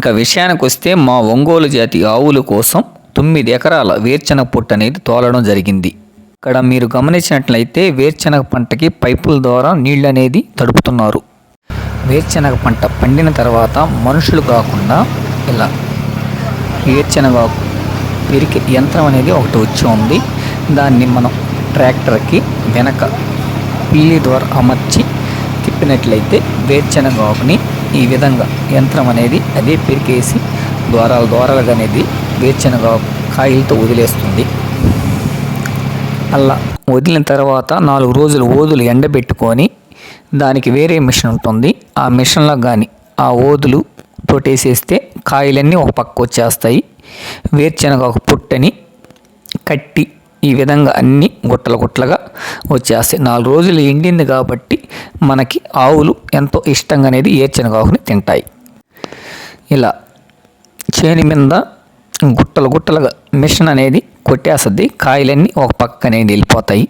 ఇంకా విషయానికి వస్తే మా ఒంగోలు జాతి ఆవుల కోసం తొమ్మిది ఎకరాల వేరుశనగ పొట్టు అనేది తోలడం జరిగింది. ఇక్కడ మీరు గమనించినట్లయితే వేరుశనగ పంటకి పైపుల ద్వారా నీళ్ళు అనేది తడుపుతున్నారు. వేరుశనగ పంట పండిన తర్వాత మనుషులు కాకుండా ఇలా వేరుశనగ పెరికే యంత్రం అనేది ఒకటి వచ్చి ఉంది. దాన్ని మనం ట్రాక్టర్కి వెనక పిల్లి ద్వారా అమర్చి తిప్పినట్లయితే వేరుశనగ ఆకుని ఈ విధంగా యంత్రం అనేది అదే పెరికేసి ద్వారాలు ద్వారాలుగా అనేది వేరుశనగ కాయలతో వదిలేస్తుంది. అలా వదిలిన తర్వాత నాలుగు రోజులు ఓదులు ఎండబెట్టుకొని దానికి వేరే మిషన్ ఉంటుంది. ఆ మిషన్లో కానీ ఆ ఓదులు తోటేసేస్తే కాయలన్నీ ఒక పక్క వచ్చేస్తాయి. వేరుశనగ ఒక పుట్టని కట్టి ఈ విధంగా అన్ని గుట్టలు గుట్టలుగా వచ్చేస్తాయి. నాలుగు రోజులు ఎండింది కాబట్టి మనకి ఆవులు ఎంతో ఇష్టంగా అనేది ఏర్చెనగాకుని తింటాయి. ఇలా చేని మీద గుట్టలు గుట్టలుగా మిషన్ అనేది కొట్టేస్తుంది. కాయలన్నీ ఒక పక్కనే వెళ్ళిపోతాయి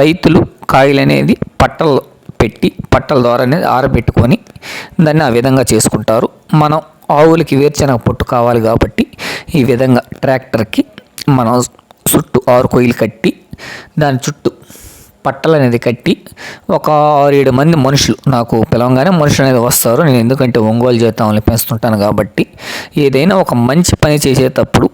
రైతులు కాయలు అనేది పట్టలు పెట్టి పట్టల ద్వారా అనేది ఆరబెట్టుకొని దాన్ని ఆ విధంగా చేసుకుంటారు. మనం ఆవులకి వేరుశనగ పొట్టు కావాలి కాబట్టి ఈ విధంగా ట్రాక్టర్కి మనం చుట్టూ ఆరు కోయిలు కట్టి దాని చుట్టూ పట్టలు అనేది కట్టి ఒక ఆరు ఏడు మంది మనుషులు. నాకు పిలవంగానే మనుషులు అనేది వస్తారు. నేను ఎందుకంటే ఒంగోలు జీతాలను పెంచుతుంటాను కాబట్టి. ఏదైనా ఒక మంచి పని చేసేటప్పుడు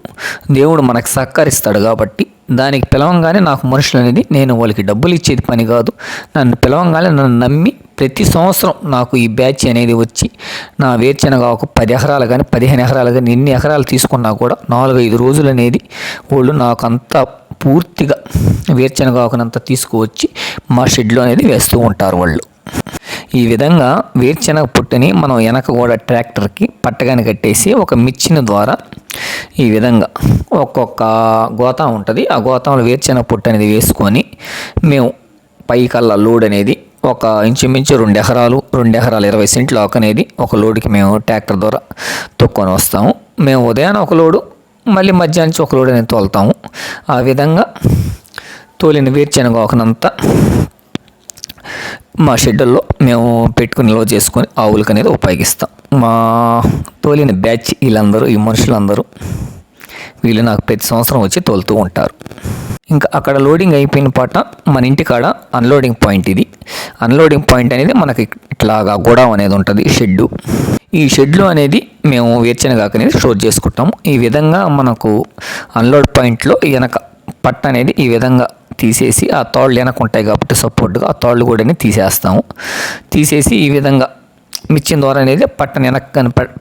దేవుడు మనకు సహకరిస్తాడు కాబట్టి దానికి పిలవంగానే నాకు మనుషులు అనేది నేను వాళ్ళకి డబ్బులు ఇచ్చేది పని కాదు. నన్ను పిలవంగానే నన్ను నమ్మి ప్రతి సంవత్సరం నాకు ఈ బ్యాచ్ అనేది వచ్చి నా వేరుశనగ ఒక పది ఎకరాలు కానీ పదిహేను ఎకరాలు కానీ ఎన్ని ఎకరాలు తీసుకున్నా కూడా నాలుగైదు రోజులు అనేది వాళ్ళు నాకు అంతా పూర్తిగా వేరుశనగ ఆకునంత తీసుకువచ్చి మా షెడ్లో అనేది వేస్తూ ఉంటారు వాళ్ళు. ఈ విధంగా వేరుశనగ పుట్టని మనం వెనక కూడా ట్రాక్టర్కి పట్టగాని కట్టేసి ఒక మిచ్చిన ద్వారా ఈ విధంగా ఒక్కొక్క గోతం ఉంటుంది. ఆ గోతంలో వేరుశనగ పుట్టు అనేది వేసుకొని మేము పైకల్లా లోడ్ అనేది ఒక ఇంచుమించు రెండు ఎకరాలు రెండు ఎకరాలు ఇరవై సెంట్లు ఆకు అనేది ఒక లోడుకి మేము ట్రాక్టర్ ద్వారా తొక్కొని వస్తాము. మేము ఉదయాన్నే ఒక లోడు మళ్ళీ మధ్యాహ్నం నుంచి ఒక లోడ్ అనేది తోలుతాము. ఆ విధంగా తోలిన వేరుశనగ ఆకునంతా మా షెడ్యూల్లో మేము పెట్టుకుని నిల్వ చేసుకొని ఆవులకు అనేది ఉపయోగిస్తాం. మా తోలిన బ్యాచ్ వీళ్ళందరూ ఈ మనుషులందరూ వీళ్ళు నాకు ప్రతి సంవత్సరం వచ్చి తోలుతూ ఉంటారు. ఇంకా అక్కడ లోడింగ్ అయిపోయిన పాట మన ఇంటికాడ అన్లోడింగ్ పాయింట్ ఇది. అన్లోడింగ్ పాయింట్ అనేది మనకి ఇట్లాగా గోడౌన్ అనేది ఉంటుంది షెడ్డు. ఈ షెడ్లు అనేది మేము వేరుశనగాకు అనేది స్టోర్ చేసుకుంటాము. ఈ విధంగా మనకు అన్లోడ్ పాయింట్లో వెనక పట్ట అనేది ఈ విధంగా తీసేసి ఆ తాళ్ళు వెనక ఉంటాయి కాబట్టి సపోర్ట్గా ఆ తాళ్ళు కూడా తీసేస్తాము. తీసేసి ఈ విధంగా మిచ్చిన ద్వారా అనేది పట్టణ వెనక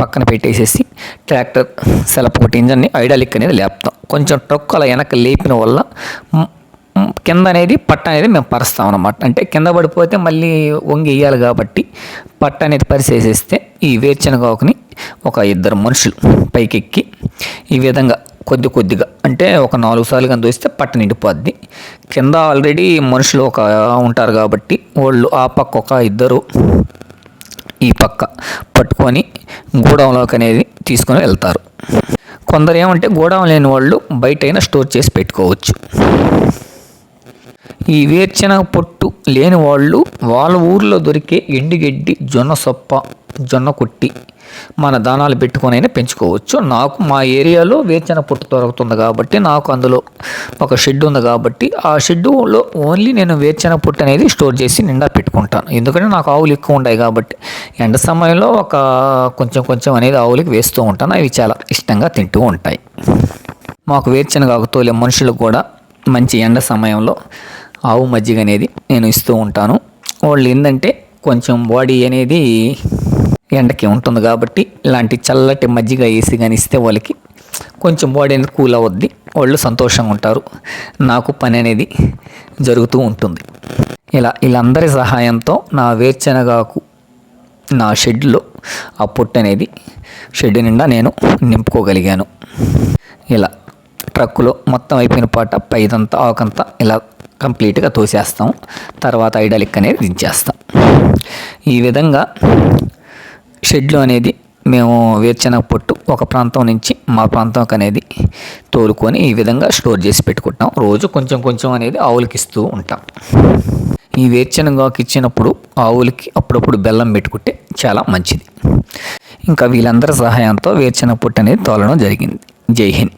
పక్కన పెట్టేసేసి ట్రాక్టర్ సెలప్ ఒకటి ఇంజన్ని ఐడాలిక్ అనేది లేపుతాం. కొంచెం ట్రక్ అలా వెనక లేపిన వల్ల కింద అనేది పట్ట అనేది మేము పరుస్తాం అన్నమాట. అంటే కింద పడిపోతే మళ్ళీ వంగి వేయాలి కాబట్టి పట్ట అనేది పరిసేసేస్తే ఈ వేరుశనగాకుని ఒక ఇద్దరు మనుషులు పైకెక్కి ఈ విధంగా కొద్ది కొద్దిగా అంటే ఒక నాలుగు సార్లు కానీ దోస్తే పట్ట నిండిపోద్ది. కింద ఆల్రెడీ మనుషులు ఒక ఉంటారు కాబట్టి వాళ్ళు ఆ పక్క ఒక ఇద్దరు ఈ పక్క పట్టుకొని గూడెంలోకి అనేది తీసుకొని వెళ్తారు. కొందరు ఏమంటే గూడెం లేని వాళ్ళు బయట అయినా స్టోర్ చేసి పెట్టుకోవచ్చు. ఈ వేరుశనగ పొట్టు లేని వాళ్ళు వాళ్ళ ఊర్లో దొరికే ఎండుగడ్డి జొన్న సొప్ప జొన్న కొట్టి మన దానాలు పెట్టుకొని అయినా పెంచుకోవచ్చు. నాకు మా ఏరియాలో వేరుశనగ పొట్టు దొరుకుతుంది కాబట్టి నాకు అందులో ఒక షెడ్ ఉంది కాబట్టి ఆ షెడ్లో ఓన్లీ నేను వేరుశనగ పొట్టు అనేది స్టోర్ చేసి నిండా పెట్టుకుంటాను. ఎందుకంటే నాకు ఆవులు ఎక్కువ ఉంటాయి కాబట్టి ఎండ సమయంలో ఒక కొంచెం కొంచెం అనేది ఆవులకి వేస్తూ ఉంటాను. అవి చాలా ఇష్టంగా తింటూ ఉంటాయి. మాకు వేరుశనగ తోలే మనుషులకు కూడా మంచి ఎండ సమయంలో ఆవు మజ్జిగ అనేది నేను ఇస్తూ ఉంటాను. వాళ్ళు ఏంటంటే కొంచెం బాడీ అనేది ఎండకి ఉంటుంది కాబట్టి ఇలాంటి చల్లటి మజ్జిగ వేసి కానీ ఇస్తే వాళ్ళకి కొంచెం బాడీ అనేది కూల్ అవుద్ది. వాళ్ళు సంతోషంగా ఉంటారు. నాకు పని అనేది జరుగుతూ ఉంటుంది. ఇలా వీళ్ళందరి సహాయంతో నా వేరుశనగాకు నా షెడ్లో ఆ పొట్టు అనేది షెడ్ నిండా నేను నింపుకోగలిగాను. ఇలా ట్రక్కులో మొత్తం అయిపోయిన పాట పైదంతా ఆకంతా ఇలా కంప్లీట్గా తోసేస్తాం. తర్వాత ఐడలిక్ అనేది దించేస్తాం. ఈ విధంగా షెడ్లు అనేది మేము వేరుశనగ పొట్టు ఒక ప్రాంతం నుంచి మా ప్రాంతం అనేది తోలుకొని ఈ విధంగా స్టోర్ చేసి పెట్టుకుంటాం. రోజు కొంచెం కొంచెం అనేది ఆవులకి ఇస్తూ ఉంటాం. ఈ వేరుశనగాకు ఇచ్చినప్పుడు ఆవులకి అప్పుడప్పుడు బెల్లం పెట్టుకుంటే చాలా మంచిది. ఇంకా వీళ్ళందరి సహాయంతో వేరుశనగ పొట్టు అనేది తోలడం జరిగింది. Jai Hind.